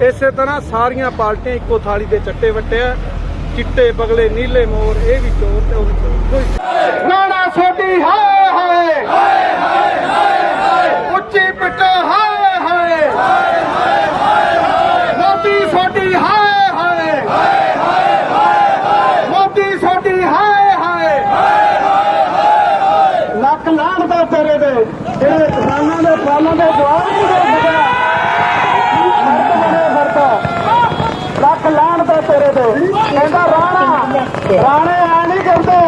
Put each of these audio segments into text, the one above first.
ਇਸੇ ਤਰ੍ਹਾਂ ਸਾਰੀਆਂ ਪਾਰਟੀਆਂ ਇੱਕੋ ਥਾਲੀ ਦੇ ਚੱਟੇ ਵੱਟੇ ਆ ਚਿੱਟੇ ਬਗਲੇ ਨੀਲੇ ਮੋਰ ਇਹ ਵੀ ਚੋਰ ਤੇ ਉਹ ਵੀ ਚੋਰ ਕੋਈ ਨਾਣਾ ਛੋਟੀ ਹਾਏ ਹਾਏ ਹਾਏ ਹਾਏ ਹਾਏ ਉੱਚੀ ਪਿੱਟੋ ਹਾਏ ਹਾਏ ਹਾਏ ਹਾਏ ਮੋਦੀ ਛੋਟੀ ਹਾਏ ਹਾਏ ਹਾਏ ਹਾਏ ਮੋਦੀ ਛੋਟੀ ਹਾਏ ਹਾਏ ਲੱਖ ਲਾਹਣ ਦਾ ਤੇਰੇ ਦੇ ਜਿਹੜੇ ਕਿਸਾਨਾਂ ਦੇ ਸਾਲਾਂ ਦੇ ਜਵਾਬ ਨਹੀਂ ਦੇ ਸਕਿਆ ਮਰਦ ਬਣੇ ਮਰਦ ਲੱਖ ਲਾਹਣ ਦਾ ਤੇਰੇ ਦੇ ਕਹਿੰਦਾ ਰਾਣਾ ਰਾਣੇ ਆ ਨਹੀਂ ਕਰਦੇ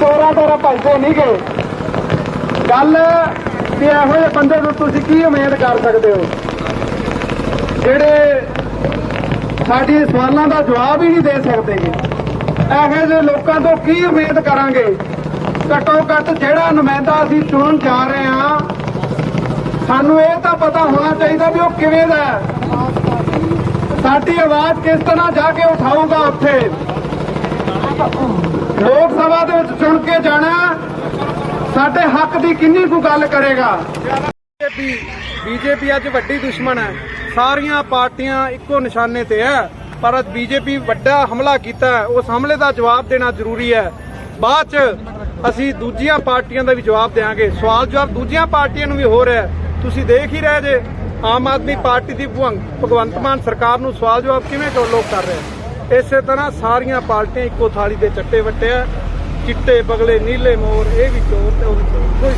ਚੋਰਾਂ ਤੇਰਾ ਭਜਦੇ ਨਹੀਂ ਗਏ। ਗੱਲ ਵੀ ਇਹੋ ਜਿਹੇ ਬੰਦੇ ਨੂੰ ਤੁਸੀਂ ਕੀ ਉਮੀਦ ਕਰ ਸਕਦੇ ਹੋ? ਜਿਹੜੇ ਸਾਡੀ ਸਵਾਲਾਂ ਦਾ ਜਵਾਬ ਹੀ ਨਹੀਂ ਦੇ ਸਕਦੇਗੇ। ਇਹੋ ਜਿਹੇ ਲੋਕਾਂ ਤੋਂ ਕੀ ਉਮੀਦ ਕਰਾਂਗੇ? ਘੱਟੋ ਘੱਟ ਜਿਹੜਾ ਨੁਮਾਇੰਦਾ ਅਸੀਂ ਚੁਣਨ ਜਾ ਰਹੇ ਹਾਂ, ਸਾਨੂੰ ਇਹ ਤਾਂ ਪਤਾ ਹੋਣਾ ਚਾਹੀਦਾ ਵੀ ਉਹ ਕਿਵੇਂ ਦਾ ਸਾਡੀ ਆਵਾਜ਼ ਕਿਸ ਤਰ੍ਹਾਂ ਜਾ ਕੇ ਉਠਾਊਗਾ ਉੱਥੇ? ਲੋਕ ਸਭਾ ਦੇ ਵਿੱਚ ਚੁਣ ਕੇ ਜਾਣਾ, ਸਾਡੇ ਹੱਕ ਦੀ ਕਿੰਨੀ ਕੁ ਗੱਲ ਕਰੇਗਾ? ਬੀਜੇਪੀ ਬੀਜੇਪੀ ਅੱਜ ਵੱਡੀ ਦੁਸ਼ਮਣ ਹੈ। ਸਾਰੀਆਂ ਪਾਰਟੀਆਂ ਇੱਕੋ ਨਿਸ਼ਾਨੇ ਤੇ ਹੈ, ਪਰ ਅੱਜ ਬੀਜੇਪੀ ਵੱਡਾ ਹਮਲਾ ਕੀਤਾ ਉਸ ਹਮਲੇ ਦਾ ਜਵਾਬ ਦੇਣਾ ਜ਼ਰੂਰੀ ਹੈ। ਬਾਅਦ ਚ ਅਸੀਂ ਦੂਜੀਆਂ ਪਾਰਟੀਆਂ ਦਾ ਵੀ ਜਵਾਬ ਦੇਵਾਂਗੇ ਸਵਾਲ ਜਵਾਬ ਦੂਜੀਆਂ ਪਾਰਟੀਆਂ ਨੂੰ ਵੀ ਹੋ ਰਿਹਾ ਤੁਸੀਂ ਦੇਖ ਹੀ ਰਹੇ ਜੇ, ਆਮ ਆਦਮੀ ਪਾਰਟੀ ਦੀ ਭਗਵੰਤ ਮਾਨ ਸਰਕਾਰ ਨੂੰ ਸਵਾਲ ਜਵਾਬ ਕਿਵੇਂ ਲੋਕ ਕਰ ਰਹੇ ਇਸੇ ਤਰ੍ਹਾਂ ਸਾਰੀਆਂ ਪਾਰਟੀਆਂ ਇੱਕੋ ਥਾਲੀ ਦੇ ਚੱਟੇ ਵੱਟਿਆ ਚਿੱਟੇ, ਬਗਲੇ, ਨੀਲੇ ਮੋਰ, ਇਹ ਵੀ ਚੋਰ ਤੇ ਉਹ ਵੀ ਚੋਰ।